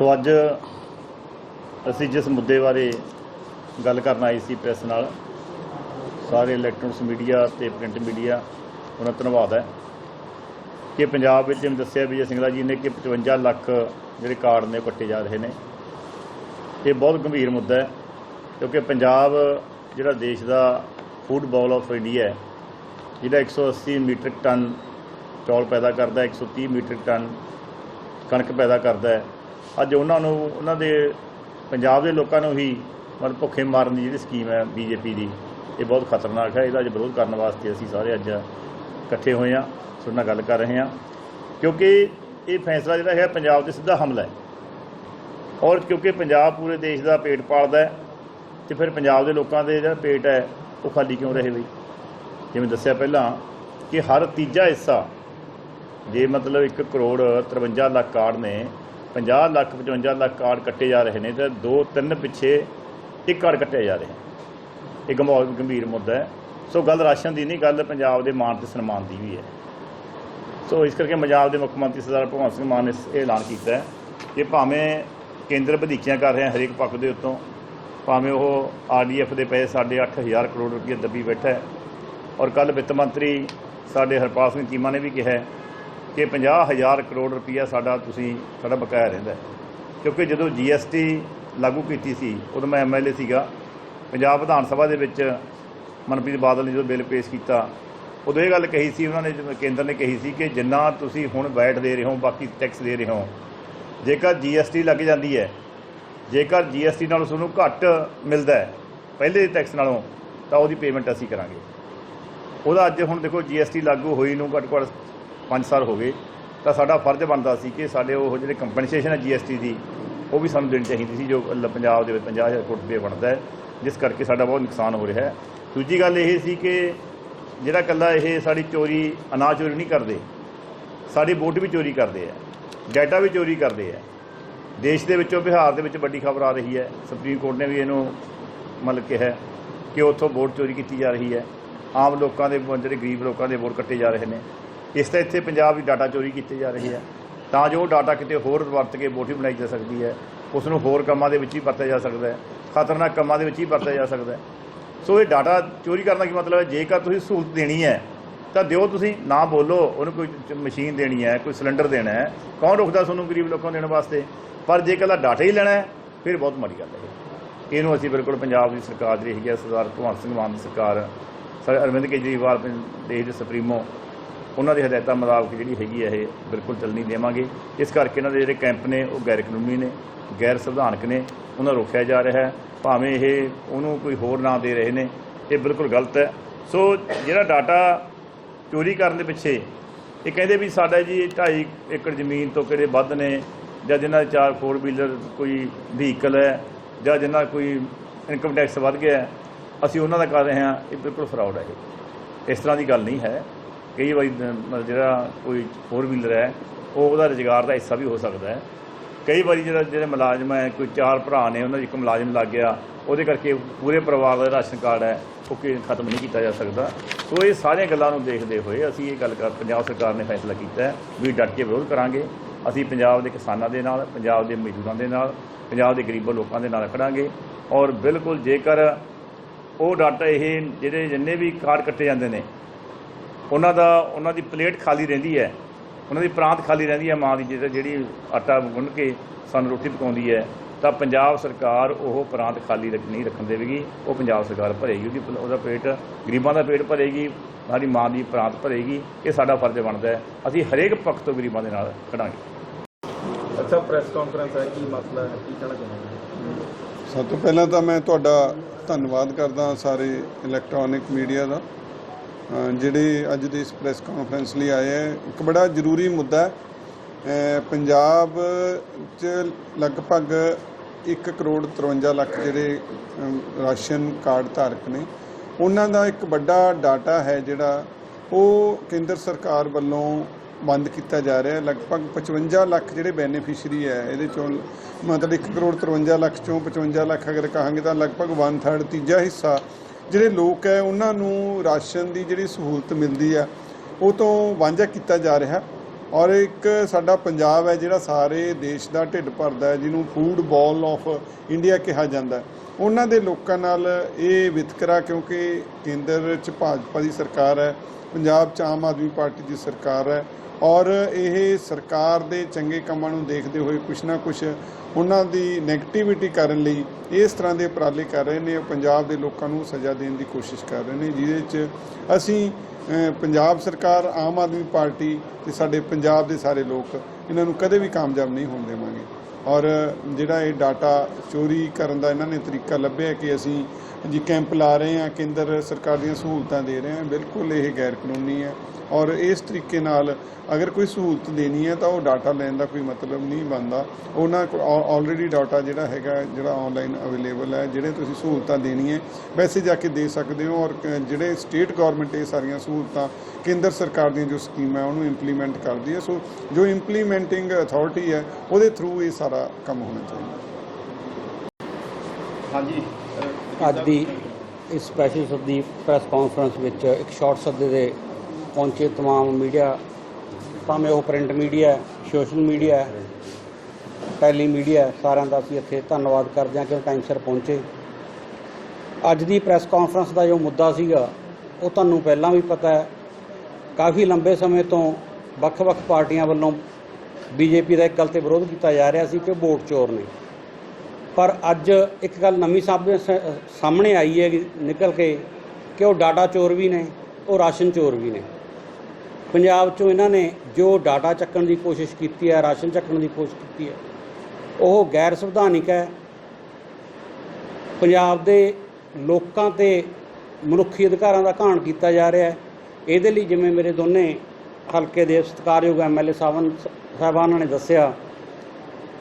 ਸੋ ਅੱਜ ਅਸੀਂ ਜਿਸ ਮੁੱਦੇ ਬਾਰੇ ਗੱਲ ਕਰਨ ਆਏ ਸੀ ਪ੍ਰੈਸ ਨਾਲ, ਸਾਰੇ ਇਲੈਕਟ੍ਰੋਨਿਕਸ ਮੀਡੀਆ ਤੇ ਪ੍ਰਿੰਟ ਮੀਡੀਆ ਉਹਨਾਂ ਦਾ ਧੰਨਵਾਦ ਹੈ ਕਿ ਪੰਜਾਬ ਵਿੱਚ ਜਿਵੇਂ ਦੱਸਿਆ ਵਿਜੇ ਸਿੰਗਲਾ ਜੀ ਨੇ ਕਿ 55 ਲੱਖ ਜਿਹੜੇ ਕਾਰਡ ਨੇ ਉਹ ਕੱਟੇ ਜਾ ਰਹੇ ਨੇ। ਇਹ ਬਹੁਤ ਗੰਭੀਰ ਮੁੱਦਾ ਹੈ, ਕਿਉਂਕਿ ਪੰਜਾਬ ਜਿਹੜਾ ਦੇਸ਼ ਦਾ ਫੂਡ ਬਾਲ ਆਫ ਇੰਡੀਆ ਹੈ ਜਿਹੜਾ 180 ਮੀਟ੍ਰਿਕ ਟਨ ਚੌਲ ਪੈਦਾ ਕਰਦਾ ਹੈ 130 ਮੀਟ੍ਰਿਕ ਟਨ ਕਣਕ ਪੈਦਾ ਕਰਦਾ ਹੈ ਅੱਜ ਉਹਨਾਂ ਨੂੰ, ਉਹਨਾਂ ਦੇ ਪੰਜਾਬ ਦੇ ਲੋਕਾਂ ਨੂੰ ਹੀ ਮਤਲਬ ਭੁੱਖੇ ਮਾਰਨ ਦੀ ਜਿਹੜੀ ਸਕੀਮ ਹੈ ਬੀਜੇਪੀ ਦੀ, ਇਹ ਬਹੁਤ ਖਤਰਨਾਕ ਹੈ। ਇਹਦਾ ਅੱਜ ਵਿਰੋਧ ਕਰਨ ਵਾਸਤੇ ਅਸੀਂ ਸਾਰੇ ਅੱਜ ਇਕੱਠੇ ਹੋਏ ਹਾਂ, ਤੁਹਾਡੇ ਨਾਲ ਗੱਲ ਕਰ ਰਹੇ ਹਾਂ। ਕਿਉਂਕਿ ਇਹ ਫੈਸਲਾ ਜਿਹੜਾ ਹੈ ਪੰਜਾਬ ਤੇ ਸਿੱਧਾ ਹਮਲਾ ਹੈ। ਔਰ ਕਿਉਂਕਿ ਪੰਜਾਬ ਪੂਰੇ ਦੇਸ਼ ਦਾ ਪੇਟ ਪਾਲਦਾ ਹੈ, ਤੇ ਫਿਰ ਪੰਜਾਬ ਦੇ ਲੋਕਾਂ ਦੇ ਜਿਹੜਾ ਪੇਟ ਹੈ, ਉਹ ਖਾਲੀ ਕਿਉਂ ਰਹੇ ਬਈ? ਜਿਵੇਂ ਦੱਸਿਆ ਪਹਿਲਾਂ ਕਿ ਹਰ ਤੀਜਾ ਹਿੱਸਾ, ਜੇ ਮਤਲਬ 1 ਕਰੋੜ 53 ਲੱਖ ਕਾਰਡ ਨੇ 50 ਲੱਖ 55 ਲੱਖ ਕਾਰਡ ਕੱਟੇ ਜਾ ਰਹੇ ਨੇ ਤੇ ਦੋ ਤਿੰਨ ਪਿੱਛੇ ਇੱਕ ਕਾਰਡ ਕੱਟਿਆ ਜਾ ਰਿਹਾ ਇਹ ਗੰਭੀਰ ਗੰਭੀਰ ਮੁੱਦਾ ਹੈ। ਸੋ ਗੱਲ ਰਾਸ਼ਨ ਦੀ ਨਹੀਂ, ਗੱਲ ਪੰਜਾਬ ਦੇ ਮਾਣ ਤੇ ਸਨਮਾਨ ਦੀ ਵੀ ਹੈ। ਸੋ ਇਸ ਕਰਕੇ ਪੰਜਾਬ ਦੇ ਮੁੱਖ ਮੰਤਰੀ ਸਰਦਾਰ ਭਗਵੰਤ ਸਿੰਘ ਮਾਨ ਨੇ ਇਹ ਐਲਾਨ ਕੀਤਾ ਹੈ ਕਿ ਭਾਵੇਂ ਕੇਂਦਰ ਵਧੀਕੀਆਂ ਕਰ ਰਿਹਾ ਹਰੇਕ ਪੱਖ ਦੇ ਉੱਤੋਂ, ਭਾਵੇਂ ਉਹ ਆਰਡੀਐਫ ਦੇ ਪੈਸੇ ਸਾਢੇ ਅੱਠ ਹਜ਼ਾਰ ਕਰੋੜ ਰੁਪਏ ਦੱਬੀ ਬੈਠਾ ਹੈ। ਔਰ ਕੱਲ ਵਿੱਤ ਮੰਤਰੀ ਸਾਡੇ ਹਰਪਾਲ ਸਿੰਘ ਚੀਮਾ ਨੇ ਵੀ ਕਿਹਾ ਕਿ 50000 ਕਰੋੜ ਰੁਪਈਆ ਸਾਡਾ ਤੁਸੀਂ, ਸਾਡਾ ਬਕਾਇਆ ਰਹਿੰਦਾ ਕਿਉਂਕਿ ਜਦੋਂ ਜੀਐਸਟੀ ਲਾਗੂ ਕੀਤੀ ਸੀ, ਉਦੋਂ ਮੈਂ ਐਮਐਲਏ ਸੀਗਾ। ਪੰਜਾਬ ਵਿਧਾਨ ਸਭਾ ਦੇ ਵਿੱਚ ਮਨਪ੍ਰੀਤ ਬਾਦਲ ਨੇ ਜਦੋਂ ਬਿੱਲ ਪੇਸ਼ ਕੀਤਾ, ਉਦੋਂ ਇਹ ਗੱਲ ਕਹੀ ਸੀ, ਉਹਨਾਂ ਨੇ ਕੇਂਦਰ ਨੇ ਕਹੀ ਸੀ ਕਿ ਜਿੰਨਾ ਤੁਸੀਂ ਹੁਣ ਵੈਟ ਦੇ ਰਹੇ ਹੋ, ਬਾਕੀ ਟੈਕਸ ਦੇ ਰਹੇ ਹੋ, ਜੇਕਰ ਜੀਐਸਟੀ ਲੱਗ ਜਾਂਦੀ ਹੈ, ਜੇਕਰ ਜੀਐਸਟੀ ਨਾਲੋਂ ਤੁਹਾਨੂੰ ਘੱਟ ਮਿਲਦਾ ਹੈ, ਪਹਿਲੇ ਟੈਕਸ ਨਾਲੋਂ, ਤਾਂ ਉਹਦੀ ਪੇਮੈਂਟ ਅਸੀਂ ਕਰਾਂਗੇ। ਉਹਦਾ ਅੱਜ ਹੁਣ ਦੇਖੋ ਜੀਐਸਟੀ ਲਾਗੂ ਹੋਈ ਨੂੰ ਘੱਟ ਘੱਟ 5 ਸਾਲ ਹੋ ਗਏ, ਤਾਂ ਸਾਡਾ ਫਰਜ਼ ਬਣਦਾ ਸੀ ਕਿ ਸਾਡੇ ਉਹ ਜਿਹੜੇ ਕੰਪਨਸੇਸ਼ਨ ਹੈ ਜੀਐਸਟੀ ਦੀ, ਉਹ ਵੀ ਸਾਨੂੰ ਦੇਣੀ ਚਾਹੀਦੀ ਸੀ, ਜੋ ਲ- ਪੰਜਾਬ ਦੇ ਵਿੱਚ 50000 ਕਰੋੜ ਰੁਪਏ ਬਣਦਾ ਹੈ, ਜਿਸ ਕਰਕੇ ਸਾਡਾ ਬਹੁਤ ਨੁਕਸਾਨ ਹੋ ਰਿਹਾ ਹੈ। ਦੂਜੀ ਗੱਲ ਇਹ ਸੀ ਕਿ ਜਿਹੜਾ ਕੱਲਾ ਇਹ ਸਾਡੀ ਚੋਰੀ, ਅਨਾਜ ਚੋਰੀ ਨਹੀਂ ਕਰਦੇ, ਸਾਡੀ ਵੋਟ ਵੀ ਚੋਰੀ ਕਰਦੇ ਆ ਡਾਟਾ ਵੀ ਚੋਰੀ ਕਰਦੇ ਆ। ਦੇਸ਼ ਦੇ ਵਿੱਚੋਂ, ਬਿਹਾਰ ਦੇ ਵਿੱਚ ਵੱਡੀ ਖਬਰ ਆ ਰਹੀ ਹੈ, ਸੁਪਰੀਮ ਕੋਰਟ ਨੇ ਵੀ ਇਹਨੂੰ ਮਤਲਬ ਕਿਹਾ ਕਿ ਉੱਥੋਂ ਵੋਟ ਚੋਰੀ ਕੀਤੀ ਜਾ ਰਹੀ ਹੈ। ਆਮ ਲੋਕਾਂ ਦੇ, ਜਿਹੜੇ ਗਰੀਬ ਲੋਕਾਂ ਦੇ ਵੋਟ ਕੱਟੇ ਜਾ ਰਹੇ ਨੇ। ਇਸ ਤਰ੍ਹਾਂ ਇੱਥੇ ਪੰਜਾਬ ਦੀ ਡਾਟਾ ਚੋਰੀ ਕੀਤੀ ਜਾ ਰਹੀ ਹੈ। ਤਾਂ ਜੋ ਉਹ ਡਾਟਾ ਕਿਤੇ ਹੋਰ ਵਰਤ ਕੇ ਵੋਟ ਬਣਾਈ ਜਾ ਸਕਦੀ ਹੈ ਉਸ ਨੂੰ ਹੋਰ ਕੰਮਾਂ ਦੇ ਵਿੱਚ ਹੀ ਵਰਤਿਆ ਜਾ ਸਕਦਾ ਹੈ, ਖਤਰਨਾਕ ਕੰਮਾਂ ਦੇ ਵਿੱਚ ਹੀ ਵਰਤਿਆ ਜਾ ਸਕਦਾ ਹੈ। ਸੋ ਇਹ ਡਾਟਾ ਚੋਰੀ ਕਰਨ ਦਾ ਕੀ ਮਤਲਬ ਹੈ? ਜੇਕਰ ਤੁਸੀਂ ਸਹੂਲਤ ਦੇਣੀ ਹੈ, ਤਾਂ ਦਿਓ ਤੁਸੀਂ, ਨਾ ਬੋਲੋ, ਉਹਨੂੰ ਕੋਈ ਮਸ਼ੀਨ ਦੇਣੀ ਹੈ, ਕੋਈ ਸਿਲੰਡਰ ਦੇਣਾ ਹੈ, ਕੌਣ ਰੁਕਦਾ ਤੁਹਾਨੂੰ ਗਰੀਬ ਲੋਕਾਂ ਨੂੰ ਦੇਣ ਵਾਸਤੇ? ਪਰ ਜੇ ਇਕੱਲਾ ਡਾਟਾ ਹੀ ਲੈਣਾ ਹੈ, ਫਿਰ ਬਹੁਤ ਮਾੜੀ ਗੱਲ ਹੈ। ਇਹਨੂੰ ਅਸੀਂ ਬਿਲਕੁਲ ਪੰਜਾਬ ਦੀ ਸਰਕਾਰ ਜਿਹੜੀ ਹੈਗੀ ਹੈ, ਸਰਦਾਰ ਭਗਵੰਤ ਸਿੰਘ ਮਾਨ ਦੀ ਸਰਕਾਰ ਸਾਡੇ ਅਰਵਿੰਦ ਕੇਜਰੀਵਾਲ ਦੇਸ਼ ਦੇ ਸੁਪਰੀਮੋ ਉਹਨਾਂ ਦੀ ਹਦਾਇਤਾਂ ਮੁਤਾਬਕ ਜਿਹੜੀ ਹੈਗੀ ਹੈ ਇਹ ਬਿਲਕੁਲ ਚੱਲਣੀ ਦੇਵਾਂਗੇ। ਇਸ ਕਰਕੇ ਇਹਨਾਂ ਦੇ ਜਿਹੜੇ ਕੈਂਪ ਨੇ, ਉਹ ਗੈਰ ਕਾਨੂੰਨੀ ਨੇ, ਗੈਰ ਸੰਵਿਧਾਨਕ ਨੇ, ਉਹਨਾਂ ਰੋਕਿਆ ਜਾ ਰਿਹਾ ਹੈ। ਭਾਵੇਂ ਇਹ ਉਹਨੂੰ ਕੋਈ ਹੋਰ ਨਾਂ ਦੇ ਰਹੇ ਨੇ, ਇਹ ਬਿਲਕੁਲ ਗਲਤ ਹੈ। ਸੋ ਜਿਹੜਾ ਡਾਟਾ ਚੋਰੀ ਕਰਨ ਦੇ ਪਿੱਛੇ, ਇਹ ਕਹਿੰਦੇ ਵੀ ਸਾਡਾ ਜੀ 2.5 ਏਕੜ ਜ਼ਮੀਨ ਤੋਂ ਕਿਹੜੇ ਵੱਧ ਨੇ, ਜਾਂ ਜਿਨ੍ਹਾਂ ਦੇ ਚਾਰ ਫੋਰ ਵੀਲਰ ਕੋਈ ਵਹੀਕਲ ਹੈ, ਜਾਂ ਜਿਨ੍ਹਾਂ ਦਾ ਕੋਈ ਇਨਕਮ ਟੈਕਸ ਵੱਧ ਗਿਆ ਅਸੀਂ ਉਹਨਾਂ ਦਾ ਕਰ ਰਹੇ ਹਾਂ। ਇਹ ਬਿਲਕੁਲ ਫਰਾਡ ਹੈ ਇਹ। ਇਸ ਤਰ੍ਹਾਂ ਦੀ ਗੱਲ ਨਹੀਂ ਹੈ। ਕਈ ਵਾਰੀ ਜਿਹੜਾ ਕੋਈ ਫੋਰ ਵੀਲਰ ਹੈ, ਉਹ ਉਹਦਾ ਰੁਜ਼ਗਾਰ ਦਾ ਹਿੱਸਾ ਵੀ ਹੋ ਸਕਦਾ ਹੈ। ਕਈ ਵਾਰੀ ਜਿਹੜਾ ਜਿਹੜੇ ਮੁਲਾਜ਼ਮ ਹੈ, ਕੋਈ ਚਾਰ ਭਰਾ ਨੇ, ਉਹਨਾਂ 'ਚ ਇੱਕ ਮੁਲਾਜ਼ਮ ਲੱਗ ਗਿਆ, ਉਹਦੇ ਕਰਕੇ ਪੂਰੇ ਪਰਿਵਾਰ ਦਾ ਰਾਸ਼ਨ ਕਾਰਡ ਹੈ, ਉਹ ਕਿ ਖਤਮ ਨਹੀਂ ਕੀਤਾ ਜਾ ਸਕਦਾ। ਸੋ ਇਹ ਸਾਰੀਆਂ ਗੱਲਾਂ ਨੂੰ ਦੇਖਦੇ ਹੋਏ ਅਸੀਂ ਇਹ ਗੱਲ ਕਰ ਪੰਜਾਬ ਸਰਕਾਰ ਨੇ ਫੈਸਲਾ ਕੀਤਾ ਹੈ ਵੀ ਡਟ ਕੇ ਵਿਰੋਧ ਕਰਾਂਗੇ। ਅਸੀਂ ਪੰਜਾਬ ਦੇ ਕਿਸਾਨਾਂ ਦੇ ਨਾਲ, ਪੰਜਾਬ ਦੇ ਮਜ਼ਦੂਰਾਂ ਦੇ ਨਾਲ, ਪੰਜਾਬ ਦੇ ਗਰੀਬ ਲੋਕਾਂ ਦੇ ਨਾਲ ਖੜਾਂਗੇ। ਔਰ ਬਿਲਕੁਲ ਜੇਕਰ ਉਹ ਡਾਟਾ ਇਹ ਜਿਹੜੇ ਜਿੰਨੇ ਵੀ ਕਾਰਡ ਕੱਟੇ ਜਾਂਦੇ ਨੇ ਉਹਨਾਂ ਦਾ ਉਹਨਾਂ ਦੀ ਪਲੇਟ ਖਾਲੀ ਰਹਿੰਦੀ ਹੈ। ਉਹਨਾਂ ਦੀ ਪ੍ਰਾਂਤ ਖਾਲੀ ਰਹਿੰਦੀ ਹੈ ਮਾਂ ਦੀ ਜਿਹੜਾ- ਜਿਹੜੀ ਆਟਾ ਗੁੰਨ ਕੇ ਸਾਨੂੰ ਰੋਟੀ ਪਕਾਉਂਦੀ ਹੈ। ਤਾਂ ਪੰਜਾਬ ਸਰਕਾਰ ਉਹ ਪ੍ਰਾਂਤ ਖਾਲੀ ਰੱਖ ਨਹੀਂ ਰੱਖਣ ਦੇਵੇਗੀ। ਉਹ ਪੰਜਾਬ ਸਰਕਾਰ ਭਰੇਗੀ। ਉਹਦੀ ਉਹਦਾ ਪੇਟ ਗਰੀਬਾਂ ਦਾ ਪੇਟ ਭਰੇਗੀ। ਸਾਡੀ ਮਾਂ ਦੀ ਪ੍ਰਾਂਤ ਭਰੇਗੀ। ਇਹ ਸਾਡਾ ਫਰਜ਼ ਬਣਦਾ ਹੈ। ਅਸੀਂ ਹਰੇਕ ਪੱਖ ਤੋਂ ਗਰੀਬਾਂ ਦੇ ਨਾਲ ਖੜਾਂਗੇ। ਅੱਛਾ ਪ੍ਰੈਸ ਕਾਨਫਰੰਸ ਹੈ। ਕੀ ਮਸਲਾ ਹੈ? ਕੀ ਕਹਿਣਾ ਚਾਹੁੰਦੇ ਸਭ ਤੋਂ ਪਹਿਲਾਂ ਤਾਂ ਮੈਂ ਤੁਹਾਡਾ ਧੰਨਵਾਦ ਕਰਦਾ ਸਾਰੇ ਇਲੈਕਟ੍ਰੋਨਿਕ ਮੀਡੀਆ ਦਾ। ਜਿਹੜੇ ਅੱਜ ਦੇ ਇਸ ਪ੍ਰੈਸ ਕਾਨਫਰੰਸ ਲਈ ਆਏ ਹੈ, ਇੱਕ ਬੜਾ ਜ਼ਰੂਰੀ ਮੁੱਦਾ ਹੈ ਪੰਜਾਬ 'ਚ ਲਗਭਗ 1 ਕਰੋੜ 53 ਲੱਖ ਜਿਹੜੇ ਰਾਸ਼ਨ ਕਾਰਡ ਧਾਰਕ ਨੇ, ਉਹਨਾਂ ਦਾ ਇੱਕ ਵੱਡਾ ਡਾਟਾ ਹੈ ਜਿਹੜਾ ਉਹ ਕੇਂਦਰ ਸਰਕਾਰ ਵੱਲੋਂ ਬੰਦ ਕੀਤਾ ਜਾ ਰਿਹਾ ਹੈ। ਲਗਭਗ 55 ਲੱਖ ਜਿਹੜੇ ਬੈਨੀਫੀਸ਼ਰੀ ਹੈ, ਇਹਦੇ ਚੋਂ ਮਤਲਬ 1 ਕਰੋੜ 53 ਲੱਖ ਚੋਂ 55 ਲੱਖ ਅਗਰ ਕਹਾਂਗੇ ਤਾਂ ਲਗਭਗ 1/3 ਤੀਜਾ ਹਿੱਸਾ ਜਿਹੜੇ ਲੋਕ ਹੈ, ਉਹਨਾਂ ਨੂੰ ਰਾਸ਼ਨ ਦੀ ਜਿਹੜੀ ਸਹੂਲਤ ਮਿਲਦੀ ਆ ਉਹ ਤੋਂ ਵਾਂਝਾ ਕੀਤਾ ਜਾ ਰਿਹਾ। ਔਰ ਇੱਕ ਸਾਡਾ ਪੰਜਾਬ ਹੈ, ਜਿਹੜਾ ਸਾਰੇ ਦੇਸ਼ ਦਾ ਢਿੱਡ ਭਰਦਾ ਹੈ, ਜਿਹਨੂੰ ਫੂਡ ਬਾਲ ਆਫ ਇੰਡੀਆ ਕਿਹਾ ਜਾਂਦਾ ਉਹਨਾਂ ਦੇ ਲੋਕਾਂ ਨਾਲ ਇਹ ਵਿਤਕਰਾ, ਕਿਉਂਕਿ ਕੇਂਦਰ 'ਚ ਭਾਜਪਾ ਦੀ ਸਰਕਾਰ ਹੈ, ਪੰਜਾਬ 'ਚ ਆਮ ਆਦਮੀ ਪਾਰਟੀ ਦੀ ਸਰਕਾਰ ਹੈ ਔਰ ਇਹ ਸਰਕਾਰ ਦੇ ਚੰਗੇ ਕੰਮਾਂ ਨੂੰ ਦੇਖਦੇ ਹੋਏ ਕੁਛ ਨਾ ਕੁਛ ਉਹਨਾਂ ਦੀ ਨੈਗੇਟਿਵਿਟੀ ਕਰਨ ਲਈ ਇਸ ਤਰ੍ਹਾਂ ਦੇ ਉਪਰਾਲੇ ਕਰ ਰਹੇ ਨੇ ਪੰਜਾਬ ਦੇ ਲੋਕਾਂ ਨੂੰ ਸਜ਼ਾ ਦੇਣ ਦੀ ਕੋਸ਼ਿਸ਼ ਕਰ ਰਹੇ ਨੇ, ਜਿਹਦੇ 'ਚ ਅਸੀਂ ਪੰਜਾਬ ਸਰਕਾਰ, ਆਮ ਆਦਮੀ ਪਾਰਟੀ ਤੇ ਸਾਡੇ ਪੰਜਾਬ ਦੇ ਸਾਰੇ ਲੋਕ ਇਹਨਾਂ ਨੂੰ ਕਦੇ ਵੀ ਕਾਮਯਾਬ ਨਹੀਂ ਹੋਣ ਦੇਵਾਂਗੇ। ਔਰ ਜਿਹੜਾ ਇਹ ਡਾਟਾ ਚੋਰੀ ਕਰਨ ਦਾ ਇਹਨਾਂ ਨੇ ਤਰੀਕਾ ਲੱਭਿਆ ਕਿ ਅਸੀਂ ਜੀ, ਕੈਂਪ ਲਾ ਰਹੇ ਹਾਂ, ਕੇਂਦਰ ਸਰਕਾਰ ਦੀਆਂ ਸਹੂਲਤਾਂ ਦੇ ਰਹੇ ਹਾਂ, ਬਿਲਕੁਲ ਇਹ ਗੈਰ ਕਾਨੂੰਨੀ ਹੈ। ਔਰ ਇਸ ਤਰੀਕੇ ਨਾਲ ਅਗਰ ਕੋਈ ਸਹੂਲਤ ਦੇਣੀ ਹੈ ਤਾਂ ਉਹ ਡਾਟਾ ਲੈਣ ਦਾ ਕੋਈ ਮਤਲਬ ਨਹੀਂ ਬਣਦਾ। ਉਹਨਾਂ ਕੋਲ ਆਲਰੇਡੀ ਡਾਟਾ ਜਿਹੜਾ ਹੈਗਾ, ਜਿਹੜਾ ਆਨਲਾਈਨ ਅਵੇਲੇਬਲ ਹੈ, ਜਿਹੜੇ ਤੁਸੀਂ ਸਹੂਲਤਾਂ ਦੇਣੀ ਹੈ ਵੈਸੇ ਜਾ ਕੇ ਦੇ ਸਕਦੇ ਹੋ। ਔਰ ਜਿਹੜੇ ਸਟੇਟ ਗਵਰਨਮੈਂਟ ਇਹ ਸਾਰੀਆਂ ਸਹੂਲਤਾਂ ਕੇਂਦਰ ਸਰਕਾਰ ਦੀਆਂ ਜੋ ਸਕੀਮ ਹੈ, ਉਹਨੂੰ ਇੰਪਲੀਮੈਂਟ ਕਰਦੀ ਹੈ। ਸੋ ਜੋ ਇੰਪਲੀਮੈਂਟਿੰਗ ਅਥਾਰਟੀ ਹੈ, ਉਹਦੇ ਥਰੂ ਇਹ ਸਾਰਾ ਕੰਮ ਹੋਣਾ ਚਾਹੀਦਾ। ਹਾਂਜੀ। ਅੱਜ ਦੀ ਇਸ ਸਪੈਸ਼ਲ ਸੱਦੀ ਪ੍ਰੈਸ ਕਾਨਫਰੰਸ ਵਿੱਚ ਇੱਕ ਸ਼ਾਰਟ ਸੱਦੇ ਦੇ ਪਹੁੰਚੇ तमाम ਮੀਡੀਆ ਭਾਵੇਂ ਉਹ print media social media tele media ਸਾਰਿਆਂ ਦਾ ਅਸੀਂ ਇੱਥੇ ਧੰਨਵਾਦ ਕਰਦੇ ਹਾਂ ਕਿ ਉਹ ਟਾਈਮ ਸਿਰ ਪਹੁੰਚੇ ਅੱਜ ਦੀ ਪ੍ਰੈਸ ਕਾਨਫਰੰਸ ਦਾ ਜੋ ਮੁੱਦਾ ਸੀਗਾ ਉਹ ਤੁਹਾਨੂੰ ਪਹਿਲਾਂ ਵੀ ਪਤਾ ਹੈ ਕਾਫੀ ਲੰਬੇ ਸਮੇਂ ਤੋਂ ਵੱਖ-ਵੱਖ ਪਾਰਟੀਆਂ ਵੱਲੋਂ ਬੀਜੇਪੀ ਦਾ ਇੱਕ ਗੱਲ ਤੇ ਵਿਰੋਧ ਕੀਤਾ ਜਾ ਰਿਹਾ ਸੀ ਕਿ ਉਹ ਵੋਟ ਚੋਰ ਨੇ ਪਰ ਅੱਜ ਇੱਕ ਗੱਲ ਨਵੀਂ ਸਾਹਮਣੇ ਸਾਹਮਣੇ ਆਈ ਹੈ ਨਿਕਲ ਕੇ ਕਿ ਉਹ ਡਾਟਾ ਚੋਰ ਵੀ ਨੇ, ਉਹ ਰਾਸ਼ਨ ਚੋਰ ਵੀ ਨੇ। ਪੰਜਾਬ 'ਚੋਂ ਇਹਨਾਂ ਨੇ ਜੋ ਡਾਟਾ ਚੱਕਣ ਦੀ ਕੋਸ਼ਿਸ਼ ਕੀਤੀ ਹੈ, ਰਾਸ਼ਨ ਚੱਕਣ ਦੀ ਕੋਸ਼ਿਸ਼ ਕੀਤੀ ਹੈ, ਉਹ ਗੈਰ ਸੰਵਿਧਾਨਿਕ ਹੈ। ਪੰਜਾਬ ਦੇ ਲੋਕਾਂ ਤੇ ਮਨੁੱਖੀ ਅਧਿਕਾਰਾਂ ਦਾ ਘਾਣ ਕੀਤਾ ਜਾ ਰਿਹਾ ਹੈ। ਇਹਦੇ ਲਈ ਜਿਵੇਂ ਮੇਰੇ ਦੋਨੇ ਹਲਕੇ ਦੇ ਸਤਿਕਾਰਯੋਗ ਐਮਐਲਏ ਸਾਹਿਬਾਨ ਸਾਹਿਬਾਨਾਂ ਨੇ ਦੱਸਿਆ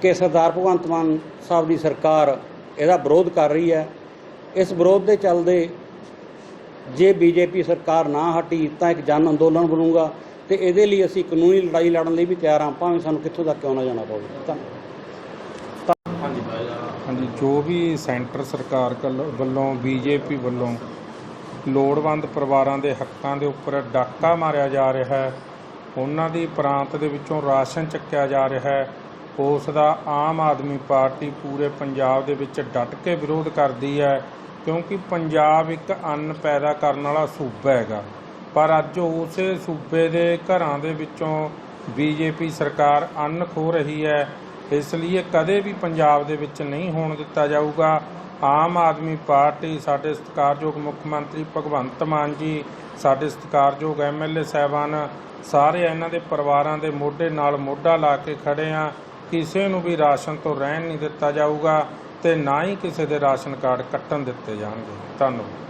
ਕਿ ਸਰਦਾਰ ਭਗਵੰਤ ਮਾਨ ਸਾਹਿਬ ਦੀ ਸਰਕਾਰ ਇਹਦਾ ਵਿਰੋਧ ਕਰ ਰਹੀ ਹੈ। ਇਸ ਵਿਰੋਧ ਦੇ ਚੱਲਦੇ ਜੇ ਬੀਜੇਪੀ ਸਰਕਾਰ ਨਾ ਹਟੀ ਤਾਂ ਇੱਕ ਜਨ ਅੰਦੋਲਨ ਬਣੂਗਾ ਤੇ ਇਹਦੇ ਲਈ ਅਸੀਂ ਕਾਨੂੰਨੀ ਲੜਾਈ ਲੜਨ ਲਈ ਵੀ ਤਿਆਰ ਹਾਂ। ਭਾਵੇਂ ਸਾਨੂੰ ਕਿੱਥੋਂ ਤੱਕ ਕਿਉਂ ਨਾ ਜਾਣਾ ਪਵੇ। ਧੰਨਵਾਦ ਹਾਂਜੀ ਜੋ ਵੀ ਸੈਂਟਰ ਸਰਕਾਰ ਕੱਲ- ਵੱਲੋਂ ਬੀਜੇਪੀ ਵੱਲੋਂ ਲੋੜਵੰਦ ਪਰਿਵਾਰਾਂ ਦੇ ਹੱਕਾਂ ਦੇ ਉੱਪਰ ਡਾਕਾ ਮਾਰਿਆ ਜਾ ਰਿਹਾ ਹੈ ਉਹਨਾਂ ਦੀ ਪ੍ਰਾਂਤ ਦੇ ਵਿੱਚੋਂ ਰਾਸ਼ਨ ਚੱਕਿਆ ਜਾ ਰਿਹਾ ਹੈ ਉਸ ਦਾ ਆਮ ਆਦਮੀ ਪਾਰਟੀ ਪੂਰੇ ਪੰਜਾਬ ਦੇ ਵਿੱਚ ਡਟ ਕੇ ਵਿਰੋਧ ਕਰਦੀ ਹੈ, ਕਿਉਂਕਿ ਪੰਜਾਬ ਇੱਕ ਅੰਨ ਪੈਦਾ ਕਰਨ ਵਾਲਾ ਸੂਬਾ ਹੈਗਾ। ਪਰ ਅੱਜ ਉਸੇ ਸੂਬੇ ਦੇ ਘਰਾਂ ਦੇ ਵਿੱਚੋਂ ਬੀਜੇਪੀ ਸਰਕਾਰ ਅੰਨ ਖੋ ਰਹੀ ਹੈ, ਇਸ ਲਈ ਕਦੇ ਵੀ ਪੰਜਾਬ ਦੇ ਵਿੱਚ ਨਹੀਂ ਹੋਣ ਦਿੱਤਾ ਜਾਊਗਾ। ਆਮ ਆਦਮੀ ਪਾਰਟੀ ਸਾਡੇ ਸਤਿਕਾਰਯੋਗ ਮੁੱਖ ਮੰਤਰੀ ਭਗਵੰਤ ਮਾਨ ਜੀ, ਸਾਡੇ ਸਤਿਕਾਰਯੋਗ ਐਮਐਲਏ ਸਾਹਿਬਾਨ, ਸਾਰੇ ਇਹਨਾਂ ਦੇ ਪਰਿਵਾਰਾਂ ਦੇ ਮੋਢੇ ਨਾਲ ਮੋਢਾ ਲਾ ਕੇ ਖੜੇ ਆ। ਕਿਸੇ ਨੂੰ ਵੀ ਰਾਸ਼ਨ ਤੋਂ ਰਹਿਣ ਨਹੀਂ ਦਿੱਤਾ ਜਾਊਗਾ ਤੇ ਨਾ ਹੀ ਕਿਸੇ ਦੇ ਰਾਸ਼ਨ ਕਾਰਡ ਕੱਟਣ ਦਿੱਤੇ ਜਾਣਗੇ। ਧੰਨਵਾਦ।